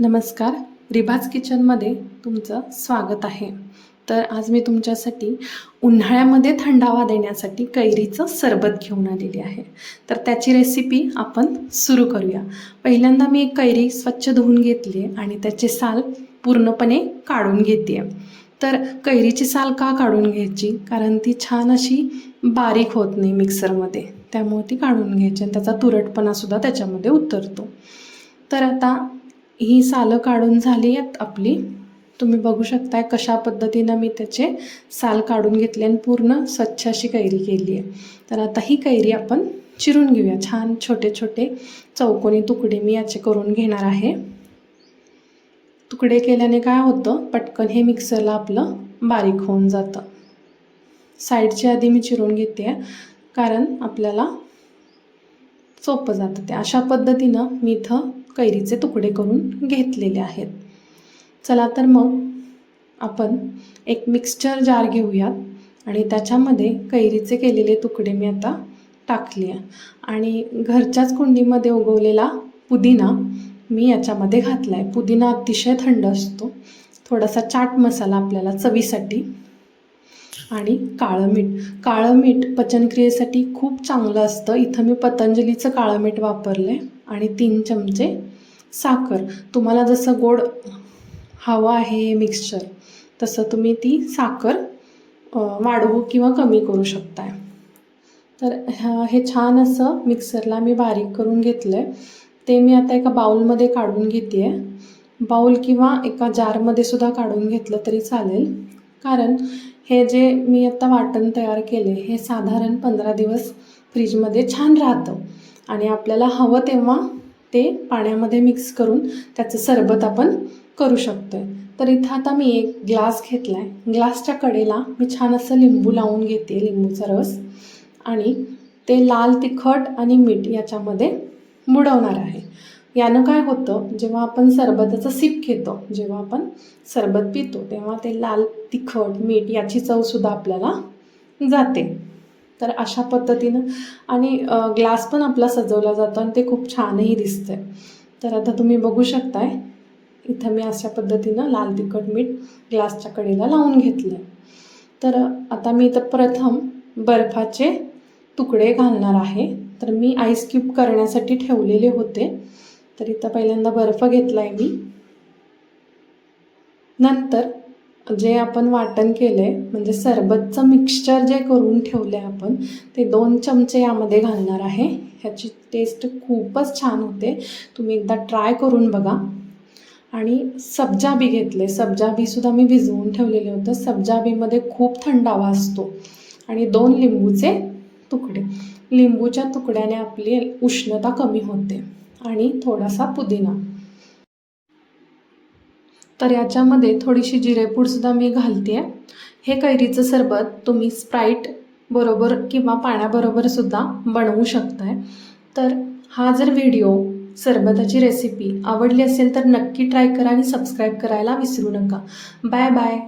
नमस्कार. रिबाज किचनमध्ये तुमचं स्वागत आहे. तर आज मी तुमच्यासाठी उन्हाळ्यामध्ये थंडावा देण्यासाठी कैरीचं सरबत घेऊन आलेली आहे. तर त्याची रेसिपी आपण सुरू करूया. पहिल्यांदा मी एक कैरी स्वच्छ धुवून घेतली आहे आणि त्याचे साल पूर्णपणे काढून घेते तर कैरीची साल का काढून घ्यायची? कारण ती छान अशी बारीक होत नाही मिक्सरमध्ये. त्यामुळे ती काढून घ्यायची आणि त्याचा तुरटपणासुद्धा त्याच्यामध्ये उतरतो. तर आता ही सालं काढून झाली आहेत आपली. तुम्ही बघू शकताय कशा पद्धतीनं मी त्याचे साल काढून घेतले आणि पूर्ण स्वच्छ अशी कैरी केली आहे. तर आता ही कैरी आपण चिरून घेऊया. छान छोटे छोटे चौकोनी तुकडे मी याचे करून घेणार आहे. तुकडे केल्याने काय होतं? पटकन हे मिक्सरला आपलं बारीक होऊन जातं. साईडची आधी मी चिरून घेते कारण आपल्याला सोपं जातं ते. अशा पद्धतीनं मी इथं कैरीचे तुकडे करून घेतलेले आहेत. चला तर मग आपण एक मिक्सचर जार घेऊयात आणि त्याच्यामध्ये कैरीचे केलेले तुकडे मी आता टाकले आहे. आणि घरच्याच कुंडीमध्ये उगवलेला पुदिना मी याच्यामध्ये घातला आहे पुदिना अतिशय थंड असतो. थोडासा चाट मसाला आपल्याला चवीसाठी आणि काळं मीठ काळं मीठ पचनक्रियेसाठी खूप चांगलं असतं. इथं मी पतंजलीचं काळं मीठ वापरलं आहे आणि तीन चमचे साखर. तुम्हाला जसं गोड हवं आहे मिक्सचर तसं तुम्ही ती साखर वाढवू किंवा कमी करू शकताय. तर ह्या हे छान असं मिक्सरला मी बारीक करून घेतलं आहे ते मी आता एका बाऊलमध्ये काढून घेते आहे बाऊल किंवा एका जारमध्ये सुद्धा काढून घेतलं तरी चालेल. कारण हे जे मी आत्ता वाटण तयार केले हे साधारण पंधरा दिवस फ्रीजमध्ये छान राहतं. आणि आपल्याला हवं तेव्हा ते पाण्यामध्ये मिक्स करून त्याचं सरबत आपण करू शकतो आहे तर इथं आता मी एक ग्लास घेतला आहे ग्लासच्या कडेला मी छान असं लिंबू लावून घेते लिंबूचा रस. आणि ते लाल तिखट आणि मीठ याच्यामध्ये बुडवणार आहे. यानं काय होतं जेव्हा आपण सरबताचं सिप घेतो जेव्हा आपण सरबत पितो तेव्हा ते लाल तिखट मीठ याची चवसुद्धा आपल्याला जाते. तर अशा पद्धतीनं आणि ग्लास पण आपला सजवला जातो आणि ते खूप छानही दिसतं तर आता तुम्ही बघू शकताय इथं मी अशा पद्धतीनं लाल तिखट मीठ ग्लासच्या कडेला लावून घेतलं आहे तर आता मी इथं प्रथम बर्फाचे तुकडे घालणार आहे. तर मी आईस क्यूब करण्यासाठी ठेवलेले होते. तर इथं पहिल्यांदा बर्फ घेतला आहे मी. नंतर जे आपण वाटण केलं आहे म्हणजे सरबतचं मिक्सचर जे करून ठेवलं आहे आपण ते दोन चमचे यामध्ये घालणार आहे. ह्याची टेस्ट खूपच छान होते. तुम्ही एकदा ट्राय करून बघा. आणि सब्जा बी घेतले सब्जा बीसुद्धा मी भिजवून ठेवलेले होतं. सब्जा बीमध्ये खूप थंडावा असतो. आणि दोन लिंबूचे तुकडे. लिंबूच्या तुकड्याने आपली उष्णता कमी होते. आणि थोडासा पुदिना. तर याच्यामध्ये थोडीशी जिरेपूडसुद्धा मी घालते. आहे हे कैरीचं सरबत तुम्ही स्प्राईट बरोबर किंवा पाण्याबरोबरसुद्धा बनवू शकताय. तर हा जर व्हिडिओ सरबताची रेसिपी आवडली असेल तर नक्की ट्राय करा आणि सबस्क्राईब करायला विसरू नका. Bye bye.